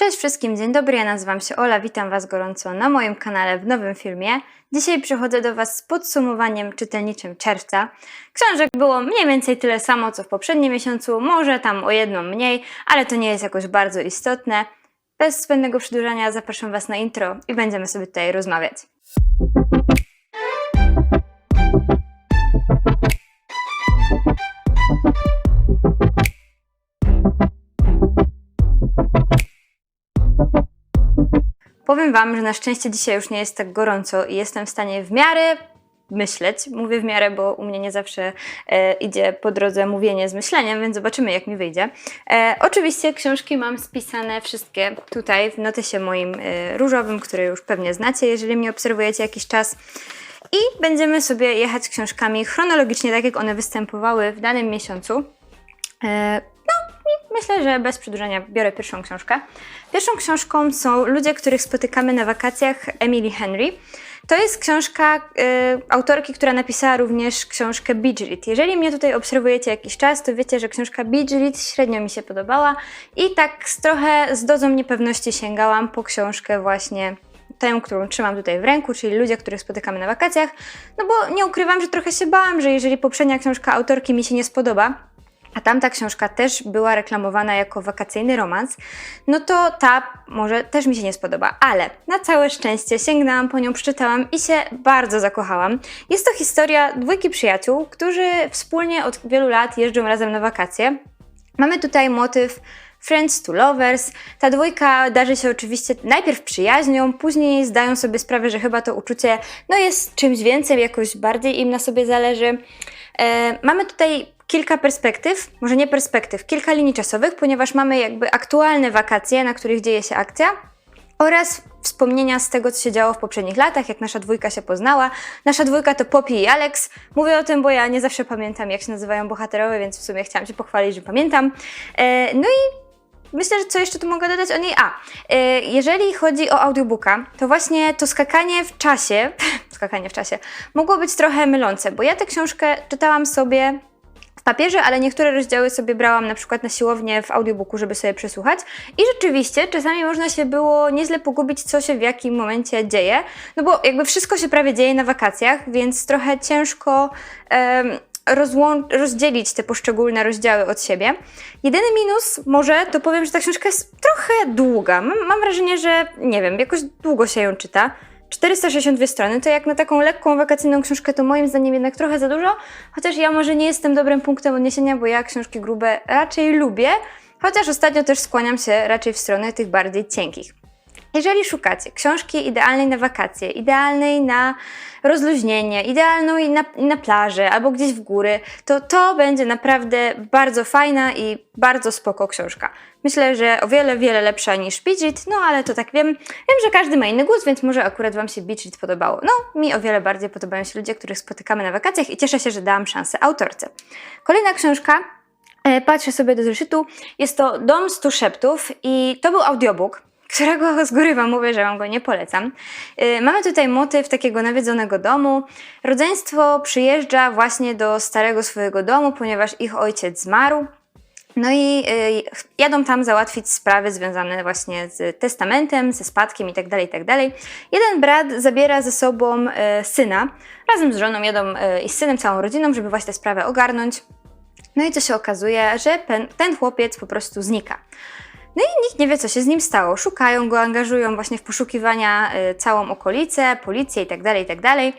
Cześć wszystkim, dzień dobry, ja nazywam się Ola, witam Was gorąco na moim kanale w nowym filmie. Dzisiaj przychodzę do Was z podsumowaniem czytelniczym czerwca. Książek było mniej więcej tyle samo co w poprzednim miesiącu, może tam o jedną mniej, ale to nie jest jakoś bardzo istotne. Bez zbędnego przedłużania zapraszam Was na intro i będziemy sobie tutaj rozmawiać. Powiem Wam, że na szczęście dzisiaj już nie jest tak gorąco i jestem w stanie w miarę myśleć. Mówię w miarę, bo u mnie nie zawsze e, idzie po drodze mówienie z myśleniem, więc zobaczymy, jak mi wyjdzie. E, oczywiście książki mam spisane wszystkie tutaj w notesie moim e, różowym, który już pewnie znacie, jeżeli mnie obserwujecie jakiś czas. I będziemy sobie jechać książkami chronologicznie, tak jak one występowały w danym miesiącu. E, i myślę, że bez przedłużenia biorę pierwszą książkę. Pierwszą książką są Ludzie, których spotykamy na wakacjach Emily Henry. To jest książka y, autorki, która napisała również książkę Read. Jeżeli mnie tutaj obserwujecie jakiś czas, to wiecie, że książka Read średnio mi się podobała i tak z trochę z dozą niepewności sięgałam po książkę właśnie tę, którą trzymam tutaj w ręku, czyli Ludzie, których spotykamy na wakacjach. No bo nie ukrywam, że trochę się bałam, że jeżeli poprzednia książka autorki mi się nie spodoba, a tamta książka też była reklamowana jako wakacyjny romans, no to ta może też mi się nie spodoba, ale na całe szczęście sięgnęłam po nią, przeczytałam i się bardzo zakochałam. Jest to historia dwójki przyjaciół, którzy wspólnie od wielu lat jeżdżą razem na wakacje. Mamy tutaj motyw Friends to Lovers. Ta dwójka darzy się oczywiście najpierw przyjaźnią, później zdają sobie sprawę, że chyba to uczucie no jest czymś więcej, jakoś bardziej im na sobie zależy. E, mamy tutaj kilka perspektyw, może nie perspektyw, kilka linii czasowych, ponieważ mamy jakby aktualne wakacje, na których dzieje się akcja oraz wspomnienia z tego, co się działo w poprzednich latach, jak nasza dwójka się poznała. Nasza dwójka to Poppy i Alex. Mówię o tym, bo ja nie zawsze pamiętam, jak się nazywają bohaterowie, więc w sumie chciałam się pochwalić, że pamiętam. E, no i Myślę, że co jeszcze tu mogę dodać o niej? A, y, jeżeli chodzi o audiobooka, to właśnie to skakanie w czasie, skakanie w czasie, mogło być trochę mylące, bo ja tę książkę czytałam sobie w papierze, ale niektóre rozdziały sobie brałam na przykład na siłownię w audiobooku, żeby sobie przesłuchać. I rzeczywiście czasami można się było nieźle pogubić, co się w jakim momencie dzieje, no bo jakby wszystko się prawie dzieje na wakacjach, więc trochę ciężko. rozłą- rozdzielić te poszczególne rozdziały od siebie. Jedyny minus może to powiem, że ta książka jest trochę długa. Mam wrażenie, że nie wiem, jakoś długo się ją czyta. 462 strony, to jak na taką lekką wakacyjną książkę, to moim zdaniem jednak trochę za dużo, chociaż ja może nie jestem dobrym punktem odniesienia, bo ja książki grube raczej lubię, chociaż ostatnio też skłaniam się raczej w stronę tych bardziej cienkich. Jeżeli szukacie książki idealnej na wakacje, idealnej na rozluźnienie, idealnej na, na plaży albo gdzieś w góry, to to będzie naprawdę bardzo fajna i bardzo spoko książka. Myślę, że o wiele, wiele lepsza niż Read, no ale to tak wiem. Wiem, że każdy ma inny gust, więc może akurat Wam się Read podobało. No, mi o wiele bardziej podobają się ludzie, których spotykamy na wakacjach i cieszę się, że dałam szansę autorce. Kolejna książka E, Patrzę sobie do zeszytu. Jest to Dom stu szeptów i to był audiobook, którego z góry Wam mówię, że Wam go nie polecam. E, Mamy tutaj motyw takiego nawiedzonego domu. Rodzeństwo przyjeżdża właśnie do starego swojego domu, ponieważ ich ojciec zmarł. No i y, jadą tam załatwić sprawy związane właśnie z testamentem, ze spadkiem itd., itd. Jeden brat zabiera ze sobą y, syna, razem z żoną jadą y, i z synem, całą rodziną, żeby właśnie tę sprawę ogarnąć. No i co się okazuje, że ten chłopiec po prostu znika. No i nikt nie wie, co się z nim stało. Szukają go, angażują właśnie w poszukiwania y, całą okolicę, policję itd., itd.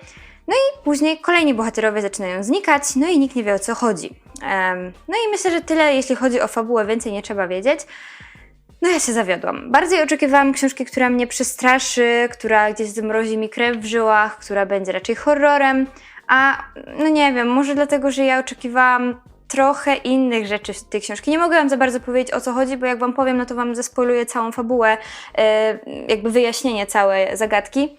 No i później kolejni bohaterowie zaczynają znikać, no i nikt nie wie o co chodzi. Em, no i myślę, że tyle, jeśli chodzi o fabułę, więcej nie trzeba wiedzieć. No ja się zawiodłam. Bardziej oczekiwałam książki, która mnie przestraszy, która gdzieś zmrozi mi krew w żyłach, która będzie raczej horrorem, a no nie wiem, może dlatego, że ja oczekiwałam trochę innych rzeczy w tej książki. Nie mogę Wam za bardzo powiedzieć o co chodzi, bo jak Wam powiem, no to Wam zespoiluję całą fabułę, e, jakby wyjaśnienie całej zagadki.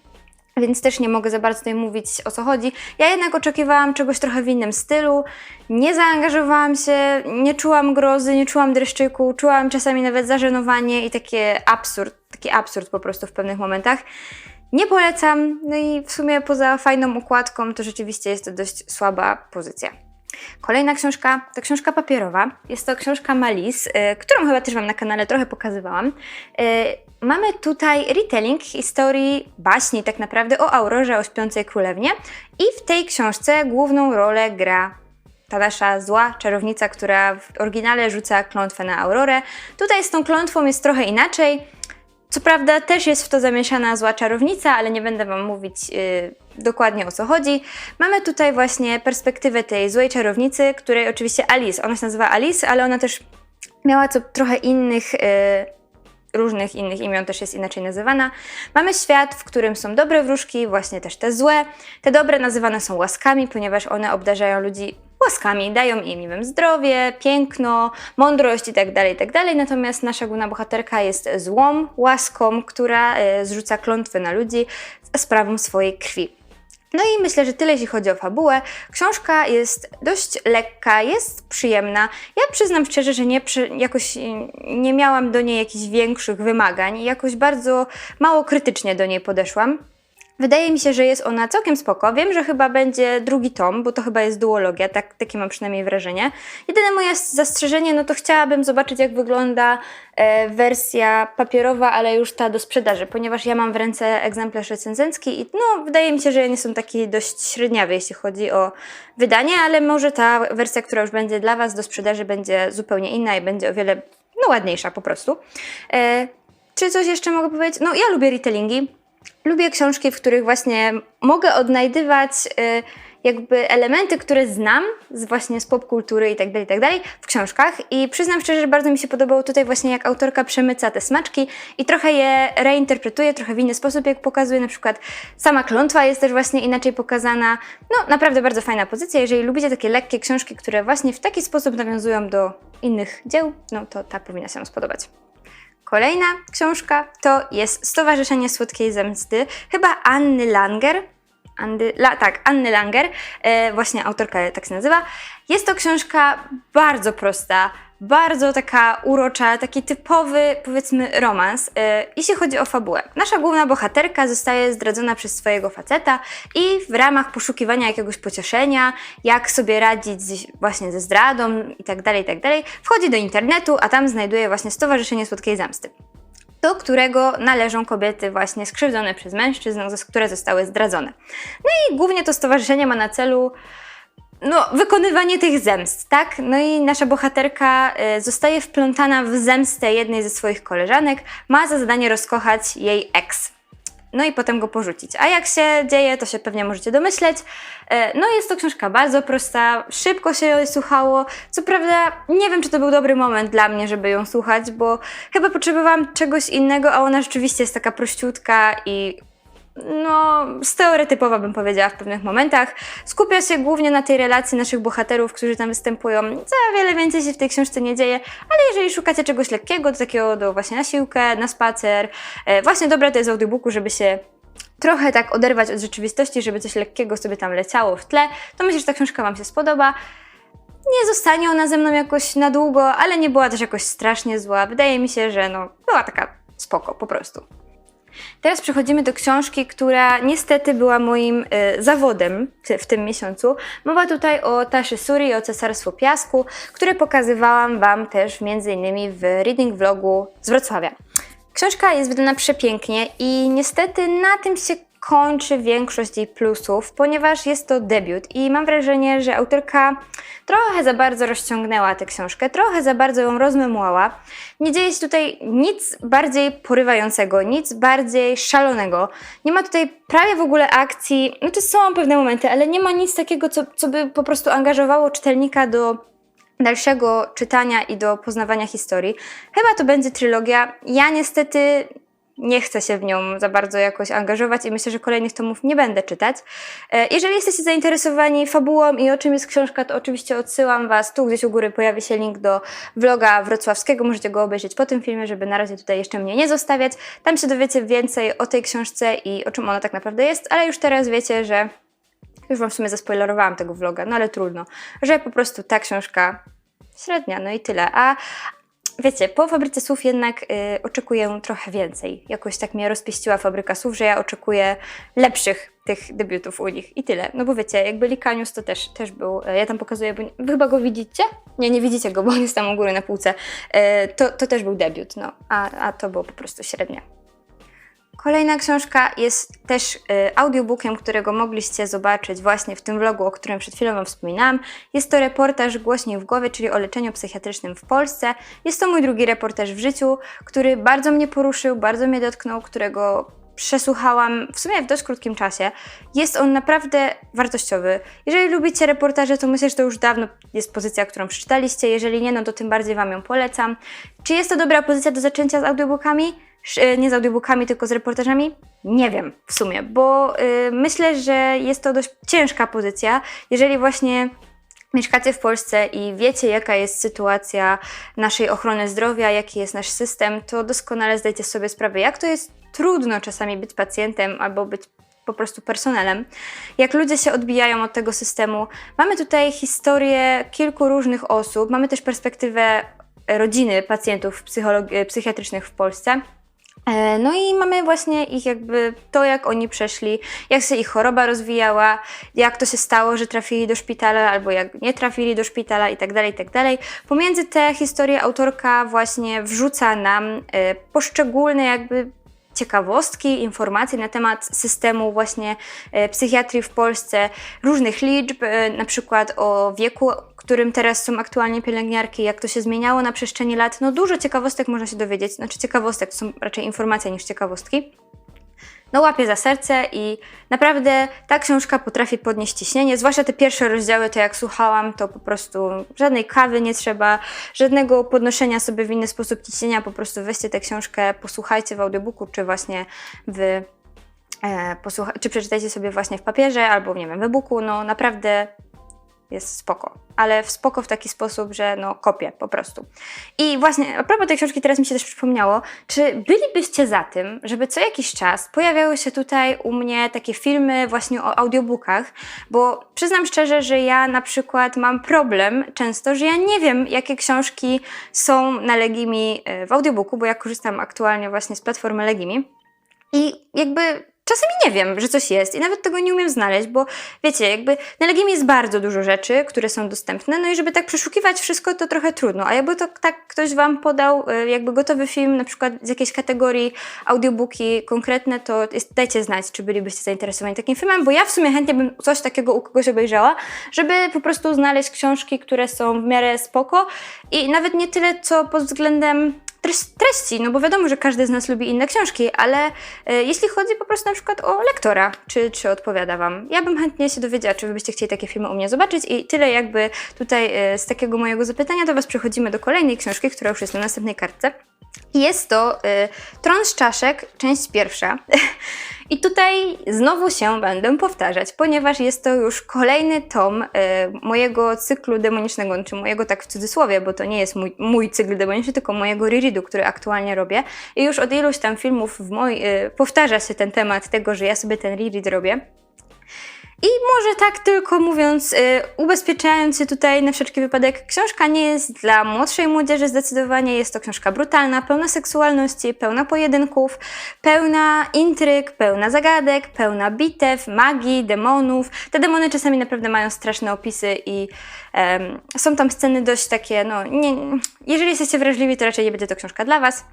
Więc też nie mogę za bardzo tutaj mówić o co chodzi. Ja jednak oczekiwałam czegoś trochę w innym stylu. Nie zaangażowałam się, nie czułam grozy, nie czułam dreszczyku, czułam czasami nawet zażenowanie i takie absurd, taki absurd po prostu w pewnych momentach. Nie polecam, no i w sumie poza fajną układką to rzeczywiście jest to dość słaba pozycja. Kolejna książka to książka papierowa. Jest to książka Malis, y, którą chyba też Wam na kanale trochę pokazywałam. Y, mamy tutaj retelling historii baśni, tak naprawdę o Aurorze, o śpiącej królewnie. I w tej książce główną rolę gra ta nasza zła czarownica, która w oryginale rzuca klątwę na Aurorę. Tutaj z tą klątwą jest trochę inaczej. Co prawda też jest w to zamieszana zła czarownica, ale nie będę Wam mówić yy, dokładnie o co chodzi. Mamy tutaj właśnie perspektywę tej złej czarownicy, której oczywiście Alice, ona się nazywa Alice, ale ona też miała co trochę innych, yy, różnych innych imion, też jest inaczej nazywana. Mamy świat, w którym są dobre wróżki, właśnie też te złe. Te dobre nazywane są łaskami, ponieważ one obdarzają ludzi łaskami, dają im, nie wiem, zdrowie, piękno, mądrość itd., itd. Natomiast nasza główna bohaterka jest złą łaską, która e, zrzuca klątwy na ludzi za sprawą swojej krwi. No i myślę, że tyle jeśli chodzi o fabułę. Książka jest dość lekka, jest przyjemna. Ja przyznam szczerze, że nie, jakoś nie miałam do niej jakichś większych wymagań i jakoś bardzo mało krytycznie do niej podeszłam. Wydaje mi się, że jest ona całkiem spoko. Wiem, że chyba będzie drugi tom, bo to chyba jest duologia, tak, takie mam przynajmniej wrażenie. Jedyne moje zastrzeżenie, no to chciałabym zobaczyć, jak wygląda e, wersja papierowa, ale już ta do sprzedaży, ponieważ ja mam w ręce egzemplarz recenzencki i no, wydaje mi się, że nie są takie dość średniawe, jeśli chodzi o wydanie, ale może ta wersja, która już będzie dla Was do sprzedaży, będzie zupełnie inna i będzie o wiele no, ładniejsza po prostu. E, czy coś jeszcze mogę powiedzieć? No, ja lubię retellingi lubię książki, w których właśnie mogę odnajdywać y, jakby elementy, które znam z właśnie z popkultury i tak dalej, tak dalej w książkach i przyznam szczerze, że bardzo mi się podobało tutaj właśnie jak autorka przemyca te smaczki i trochę je reinterpretuje, trochę w inny sposób, jak pokazuje na przykład sama klątwa jest też właśnie inaczej pokazana. No naprawdę bardzo fajna pozycja, jeżeli lubicie takie lekkie książki, które właśnie w taki sposób nawiązują do innych dzieł, no to ta powinna się Wam spodobać. Kolejna książka to jest Stowarzyszenie Słodkiej Zemsty, chyba Anny Langer. Andy, la, tak, Anny Langer, e, właśnie autorka tak się nazywa. Jest to książka bardzo prosta, bardzo taka urocza, taki typowy, powiedzmy, romans, yy, jeśli chodzi o fabułę. Nasza główna bohaterka zostaje zdradzona przez swojego faceta i w ramach poszukiwania jakiegoś pocieszenia, jak sobie radzić właśnie ze zdradą itd., tak itd., tak wchodzi do internetu, a tam znajduje właśnie Stowarzyszenie Słodkiej Zemsty do którego należą kobiety właśnie skrzywdzone przez mężczyzn, które zostały zdradzone. No i głównie to stowarzyszenie ma na celu no, wykonywanie tych zemst, tak? No i nasza bohaterka y, zostaje wplątana w zemstę jednej ze swoich koleżanek, ma za zadanie rozkochać jej ex. No i potem go porzucić. A jak się dzieje, to się pewnie możecie domyśleć. Y, no jest to książka bardzo prosta, szybko się jej słuchało. Co prawda nie wiem, czy to był dobry moment dla mnie, żeby ją słuchać, bo chyba potrzebowałam czegoś innego, a ona rzeczywiście jest taka prościutka i no, stereotypowa bym powiedziała w pewnych momentach. Skupia się głównie na tej relacji naszych bohaterów, którzy tam występują. Za wiele więcej się w tej książce nie dzieje, ale jeżeli szukacie czegoś lekkiego, do takiego do właśnie na siłkę, na spacer, e, właśnie dobre to jest audiobooku, żeby się trochę tak oderwać od rzeczywistości, żeby coś lekkiego sobie tam leciało w tle, to myślę, że ta książka Wam się spodoba. Nie zostanie ona ze mną jakoś na długo, ale nie była też jakoś strasznie zła. Wydaje mi się, że no, była taka spoko po prostu. Teraz przechodzimy do książki, która niestety była moim y, zawodem w tym miesiącu. Mowa tutaj o Taszy Suri i o Cesarstwu Piasku, które pokazywałam Wam też m.in. w reading vlogu z Wrocławia. Książka jest wydana przepięknie i niestety na tym się kończy większość jej plusów, ponieważ jest to debiut i mam wrażenie, że autorka trochę za bardzo rozciągnęła tę książkę, trochę za bardzo ją rozmemłała. Nie dzieje się tutaj nic bardziej porywającego, nic bardziej szalonego. Nie ma tutaj prawie w ogóle akcji, znaczy są pewne momenty, ale nie ma nic takiego, co, co by po prostu angażowało czytelnika do dalszego czytania i do poznawania historii. Chyba to będzie trylogia. Ja niestety nie chcę się w nią za bardzo jakoś angażować i myślę, że kolejnych tomów nie będę czytać. E, jeżeli jesteście zainteresowani fabułą i o czym jest książka, to oczywiście odsyłam Was. Tu gdzieś u góry pojawi się link do vloga wrocławskiego. Możecie go obejrzeć po tym filmie, żeby na razie tutaj jeszcze mnie nie zostawiać. Tam się dowiecie więcej o tej książce i o czym ona tak naprawdę jest, ale już teraz wiecie, że już Wam w sumie zaspoilerowałam tego vloga, no ale trudno, że po prostu ta książka średnia, no i tyle. A wiecie, po Fabryce Słów jednak y, oczekuję trochę więcej. Jakoś tak mnie rozpieściła Fabryka Słów, że ja oczekuję lepszych tych debiutów u nich i tyle. No bo wiecie, jakby Likanius to też, też był, e, ja tam pokazuję, bo nie, wy chyba go widzicie? Nie, nie widzicie go, bo on jest tam u góry na półce. E, to, to też był debiut, no, a, a to było po prostu średnie. Kolejna książka jest też y, audiobookiem, którego mogliście zobaczyć właśnie w tym vlogu, o którym przed chwilą Wam wspominałam. Jest to reportaż Głośniej w głowie, czyli o leczeniu psychiatrycznym w Polsce. Jest to mój drugi reportaż w życiu, który bardzo mnie poruszył, bardzo mnie dotknął, którego przesłuchałam w sumie w dość krótkim czasie. Jest on naprawdę wartościowy. Jeżeli lubicie reportaże, to myślę, że to już dawno jest pozycja, którą przeczytaliście. Jeżeli nie, no to tym bardziej Wam ją polecam. Czy jest to dobra pozycja do zaczęcia z audiobookami? Sz- nie z audiobookami, tylko z reportażami? Nie wiem w sumie, bo y, myślę, że jest to dość ciężka pozycja, jeżeli właśnie mieszkacie w Polsce i wiecie, jaka jest sytuacja naszej ochrony zdrowia, jaki jest nasz system, to doskonale zdajcie sobie sprawę, jak to jest trudno czasami być pacjentem albo być po prostu personelem, jak ludzie się odbijają od tego systemu. Mamy tutaj historię kilku różnych osób, mamy też perspektywę rodziny pacjentów psychiatrycznych w Polsce. E, No i mamy właśnie ich jakby to, jak oni przeszli, jak się ich choroba rozwijała, jak to się stało, że trafili do szpitala, albo jak nie trafili do szpitala i tak dalej, i tak. Pomiędzy te historie autorka właśnie wrzuca nam e, poszczególne jakby ciekawostki, informacje na temat systemu właśnie e, psychiatrii w Polsce, różnych liczb, na przykład o wieku, którym teraz są aktualnie pielęgniarki, jak to się zmieniało na przestrzeni lat. No dużo ciekawostek można się dowiedzieć, znaczy ciekawostek, to są raczej informacje niż ciekawostki. No łapie za serce i naprawdę ta książka potrafi podnieść ciśnienie, zwłaszcza te pierwsze rozdziały, to jak słuchałam, to po prostu żadnej kawy nie trzeba, żadnego podnoszenia sobie w inny sposób ciśnienia, po prostu weźcie tę książkę, posłuchajcie w audiobooku, czy właśnie w e, czy przeczytajcie sobie właśnie w papierze, albo nie wiem, w e-booku, no naprawdę jest spoko, ale w spoko w taki sposób, że no kopię po prostu. I właśnie a propos tej książki teraz mi się też przypomniało, czy bylibyście za tym, żeby co jakiś czas pojawiały się tutaj u mnie takie filmy właśnie o audiobookach, bo przyznam szczerze, że ja na przykład mam problem często, że ja nie wiem, jakie książki są na Legimi e, w audiobooku, bo ja korzystam aktualnie właśnie z platformy Legimi. I jakby czasami nie wiem, że coś jest i nawet tego nie umiem znaleźć, bo wiecie, jakby na Legimi jest bardzo dużo rzeczy, które są dostępne, no i żeby tak przeszukiwać wszystko, to trochę trudno. A jakby to tak ktoś Wam podał y, jakby gotowy film, na przykład z jakiejś kategorii audiobooki konkretne, to jest, dajcie znać, czy bylibyście zainteresowani takim filmem, bo ja w sumie chętnie bym coś takiego u kogoś obejrzała, żeby po prostu znaleźć książki, które są w miarę spoko i nawet nie tyle, co pod względem treści, no bo wiadomo, że każdy z nas lubi inne książki, ale e, jeśli chodzi po prostu na przykład o lektora, czy, czy odpowiada Wam, ja bym chętnie się dowiedziała, czy Wy byście chcieli takie filmy u mnie zobaczyć i tyle jakby tutaj e, z takiego mojego zapytania do Was przechodzimy do kolejnej książki, która już jest na następnej kartce. Jest to y, Tron z czaszek, część pierwsza. I tutaj znowu się będę powtarzać, ponieważ jest to już kolejny tom y, mojego cyklu demonicznego, czy mojego tak w cudzysłowie, bo to nie jest mój, mój cykl demoniczny, tylko mojego rereadu, który aktualnie robię. I już od iluś tam filmów w moj, y, powtarza się ten temat tego, że ja sobie ten reread robię. I może tak tylko mówiąc, y, ubezpieczając się tutaj na wszelki wypadek, książka nie jest dla młodszej młodzieży zdecydowanie. Jest to książka brutalna, pełna seksualności, pełna pojedynków, pełna intryg, pełna zagadek, pełna bitew, magii, demonów. Te demony czasami naprawdę mają straszne opisy i są tam sceny dość takie, no, nie, jeżeli jesteście wrażliwi, to raczej nie będzie to książka dla Was.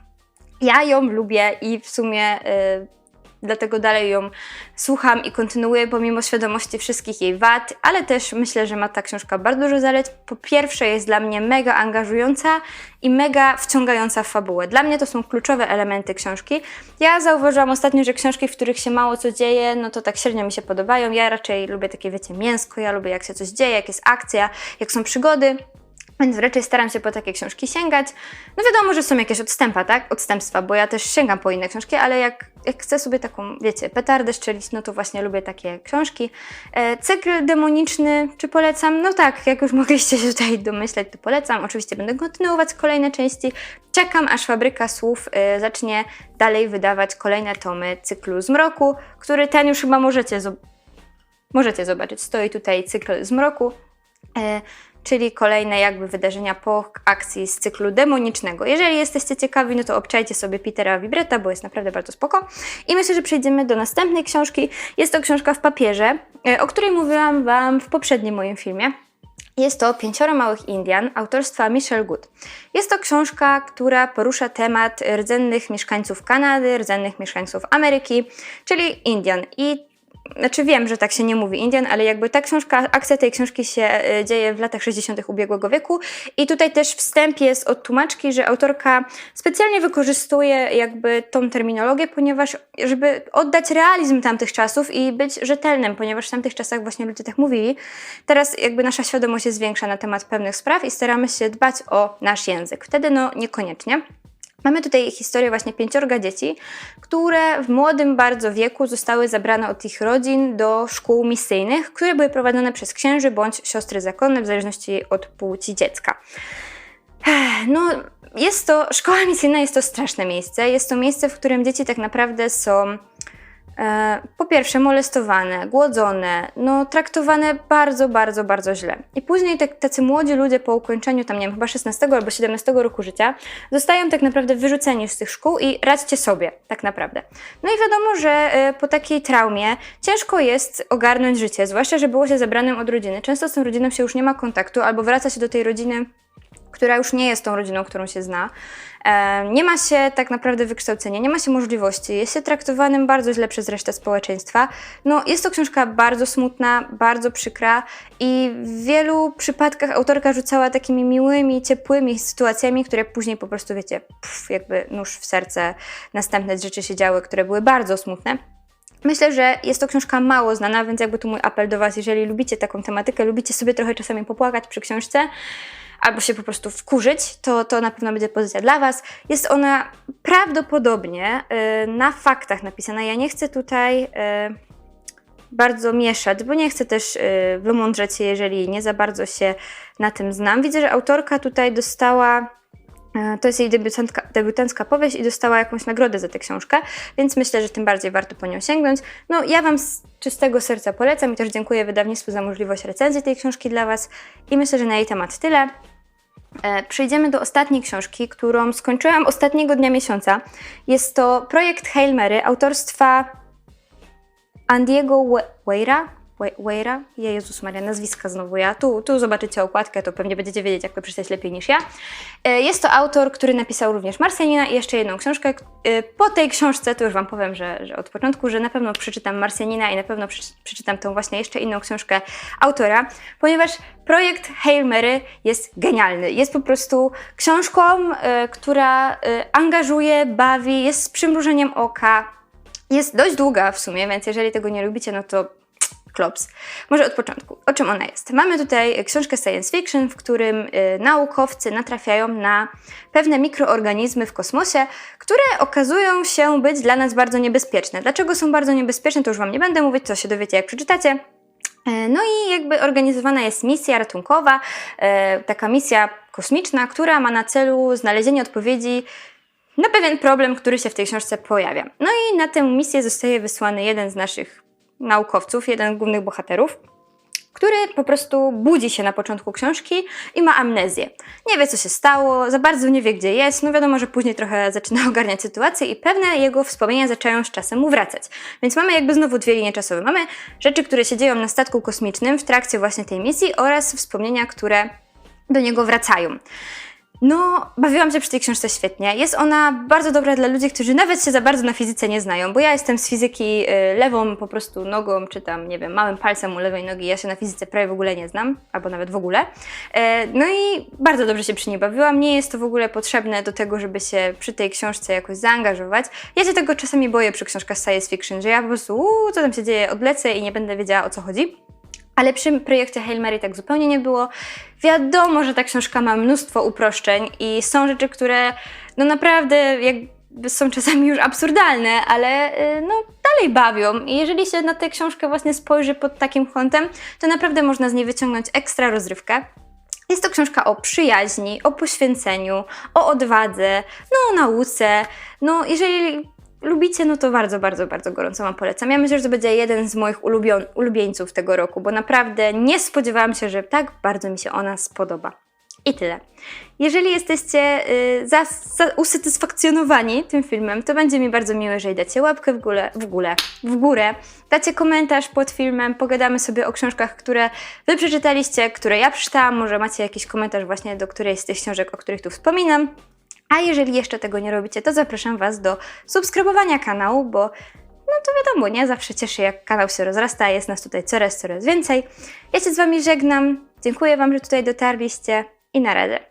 Ja ją lubię i w sumie y, dlatego dalej ją słucham i kontynuuję pomimo świadomości wszystkich jej wad, ale też myślę, że ma ta książka bardzo dużo zalet. Po pierwsze jest dla mnie mega angażująca i mega wciągająca w fabułę. Dla mnie to są kluczowe elementy książki. Ja zauważyłam ostatnio, że książki, w których się mało co dzieje, no to tak średnio mi się podobają. Ja raczej lubię takie, wiecie, mięsko, ja lubię jak się coś dzieje, jak jest akcja, jak są przygody. Więc raczej staram się po takie książki sięgać. No wiadomo, że są jakieś odstępa, tak? Odstępstwa, bo ja też sięgam po inne książki, ale jak, jak chcę sobie taką, wiecie, petardę szczelić, no to właśnie lubię takie książki. E, cykl demoniczny, czy polecam? No tak, jak już mogliście się tutaj domyśleć, to polecam. Oczywiście będę kontynuować kolejne części. Czekam, aż Fabryka Słów e, zacznie dalej wydawać kolejne tomy cyklu Zmroku, który ten już chyba możecie, zob- możecie zobaczyć. Stoi tutaj cykl Zmroku. E, czyli kolejne jakby wydarzenia po akcji z cyklu demonicznego. Jeżeli jesteście ciekawi, no to obczajcie sobie Petera Vibretta, bo jest naprawdę bardzo spoko. I myślę, że przejdziemy do następnej książki. Jest to książka w papierze, e, o której mówiłam Wam w poprzednim moim filmie. Jest to Pięcioro Małych Indian autorstwa Michelle Good. Jest to książka, która porusza temat rdzennych mieszkańców Kanady, rdzennych mieszkańców Ameryki, czyli Indian. I znaczy wiem, że tak się nie mówi Indian, ale jakby ta książka, akcja tej książki się e, dzieje w latach 60. ubiegłego wieku i tutaj też wstęp jest od tłumaczki, że autorka specjalnie wykorzystuje jakby tą terminologię, ponieważ żeby oddać realizm tamtych czasów i być rzetelnym, ponieważ w tamtych czasach właśnie ludzie tak mówili. Teraz jakby nasza świadomość jest większa na temat pewnych spraw i staramy się dbać o nasz język. Wtedy no niekoniecznie. Mamy tutaj historię właśnie pięciorga dzieci, które w młodym bardzo wieku zostały zabrane od ich rodzin do szkół misyjnych, które były prowadzone przez księży bądź siostry zakonne, w zależności od płci dziecka. No, jest to, szkoła misyjna jest to straszne miejsce. Jest to miejsce, w którym dzieci tak naprawdę są po pierwsze molestowane, głodzone, no traktowane bardzo, bardzo, bardzo źle. I później tak, tacy młodzi ludzie po ukończeniu tam, nie wiem, chyba 16 albo 17 roku życia, zostają tak naprawdę wyrzuceni z tych szkół i radźcie sobie, tak naprawdę. No i wiadomo, że e, po takiej traumie ciężko jest ogarnąć życie, zwłaszcza, że było się zebranym od rodziny. Często z tą rodziną się już nie ma kontaktu, albo wraca się do tej rodziny która już nie jest tą rodziną, którą się zna. Nie ma się tak naprawdę wykształcenia, nie ma się możliwości, jest się traktowanym bardzo źle przez resztę społeczeństwa. No, jest to książka bardzo smutna, bardzo przykra i w wielu przypadkach autorka rzucała takimi miłymi, ciepłymi sytuacjami, które później po prostu, wiecie, pff, jakby nóż w serce, następne rzeczy się działy, które były bardzo smutne. Myślę, że jest to książka mało znana, więc jakby tu mój apel do Was, jeżeli lubicie taką tematykę, lubicie sobie trochę czasami popłakać przy książce, albo się po prostu wkurzyć, to, to na pewno będzie pozycja dla Was. Jest ona prawdopodobnie y, na faktach napisana. Ja nie chcę tutaj y, bardzo mieszać, bo nie chcę też y, wymądrzeć się, jeżeli nie za bardzo się na tym znam. Widzę, że autorka tutaj dostała. e, To jest jej debiutancka, debiutancka powieść i dostała jakąś nagrodę za tę książkę, więc myślę, że tym bardziej warto po nią sięgnąć. No, ja Wam z czystego serca polecam i też dziękuję wydawnictwu za możliwość recenzji tej książki dla Was i myślę, że na jej temat tyle. E, Przejdziemy do ostatniej książki, którą skończyłam ostatniego dnia miesiąca. Jest to projekt Hail Mary autorstwa Andiego We- Weira. We- Weira? Jezus Maria, nazwiska znowu ja. Tu, tu zobaczycie okładkę, to pewnie będziecie wiedzieć, jak to przeczytać lepiej niż ja. E, Jest to autor, który napisał również Marsjanina i jeszcze jedną książkę. E, Po tej książce, to już Wam powiem, że, że od początku, że na pewno przeczytam Marsjanina i na pewno przeczy- przeczytam tą właśnie jeszcze inną książkę autora, ponieważ projekt Hail Mary jest genialny. Jest po prostu książką, e, która angażuje, bawi, jest z przymrużeniem oka, jest dość długa w sumie, więc jeżeli tego nie lubicie, no to klops. Może od początku. O czym ona jest? Mamy tutaj książkę science fiction, w którym y, naukowcy natrafiają na pewne mikroorganizmy w kosmosie, które okazują się być dla nas bardzo niebezpieczne. Dlaczego są bardzo niebezpieczne, to już Wam nie będę mówić, to się dowiecie jak przeczytacie. E, No i jakby organizowana jest misja ratunkowa, e, taka misja kosmiczna, która ma na celu znalezienie odpowiedzi na pewien problem, który się w tej książce pojawia. No i na tę misję zostaje wysłany jeden z naszych naukowców, jeden z głównych bohaterów, który po prostu budzi się na początku książki i ma amnezję. Nie wie, co się stało, za bardzo nie wie, gdzie jest. No wiadomo, że później trochę zaczyna ogarniać sytuację i pewne jego wspomnienia zaczynają z czasem mu wracać. Więc mamy jakby znowu dwie linie czasowe. Mamy rzeczy, które się dzieją na statku kosmicznym w trakcie właśnie tej misji oraz wspomnienia, które do niego wracają. No, bawiłam się przy tej książce świetnie. Jest ona bardzo dobra dla ludzi, którzy nawet się za bardzo na fizyce nie znają, bo ja jestem z fizyki y, lewą po prostu nogą, czy tam, nie wiem, małym palcem u lewej nogi. Ja się na fizyce prawie w ogóle nie znam, albo nawet w ogóle. E, no i bardzo dobrze się przy niej bawiłam. Nie jest to w ogóle potrzebne do tego, żeby się przy tej książce jakoś zaangażować. Ja się tego czasami boję przy książkach science fiction, że ja po prostu, uuu, co tam się dzieje, odlecę i nie będę wiedziała o co chodzi. Ale przy projekcie Hail Mary tak zupełnie nie było. Wiadomo, że ta książka ma mnóstwo uproszczeń i są rzeczy, które no naprawdę jakby są czasami już absurdalne, ale y, no dalej bawią. I jeżeli się na tę książkę właśnie spojrzy pod takim kątem, to naprawdę można z niej wyciągnąć ekstra rozrywkę. Jest to książka o przyjaźni, o poświęceniu, o odwadze, no o nauce. No jeżeli lubicie, no to bardzo, bardzo, bardzo gorąco Wam polecam. Ja myślę, że to będzie jeden z moich ulubion- ulubieńców tego roku, bo naprawdę nie spodziewałam się, że tak bardzo mi się ona spodoba. I tyle. Jeżeli jesteście y, za, za usatysfakcjonowani tym filmem, to będzie mi bardzo miłe, jeżeli dacie łapkę w górę, w górę, w górę, dacie komentarz pod filmem, pogadamy sobie o książkach, które Wy przeczytaliście, które ja przeczytałam, może macie jakiś komentarz właśnie do którejś z tych książek, o których tu wspominam. A jeżeli jeszcze tego nie robicie, to zapraszam Was do subskrybowania kanału, bo no to wiadomo, nie? Zawsze cieszy, jak kanał się rozrasta, jest nas tutaj coraz, coraz więcej. Ja się z Wami żegnam. Dziękuję Wam, że tutaj dotarliście i na razie.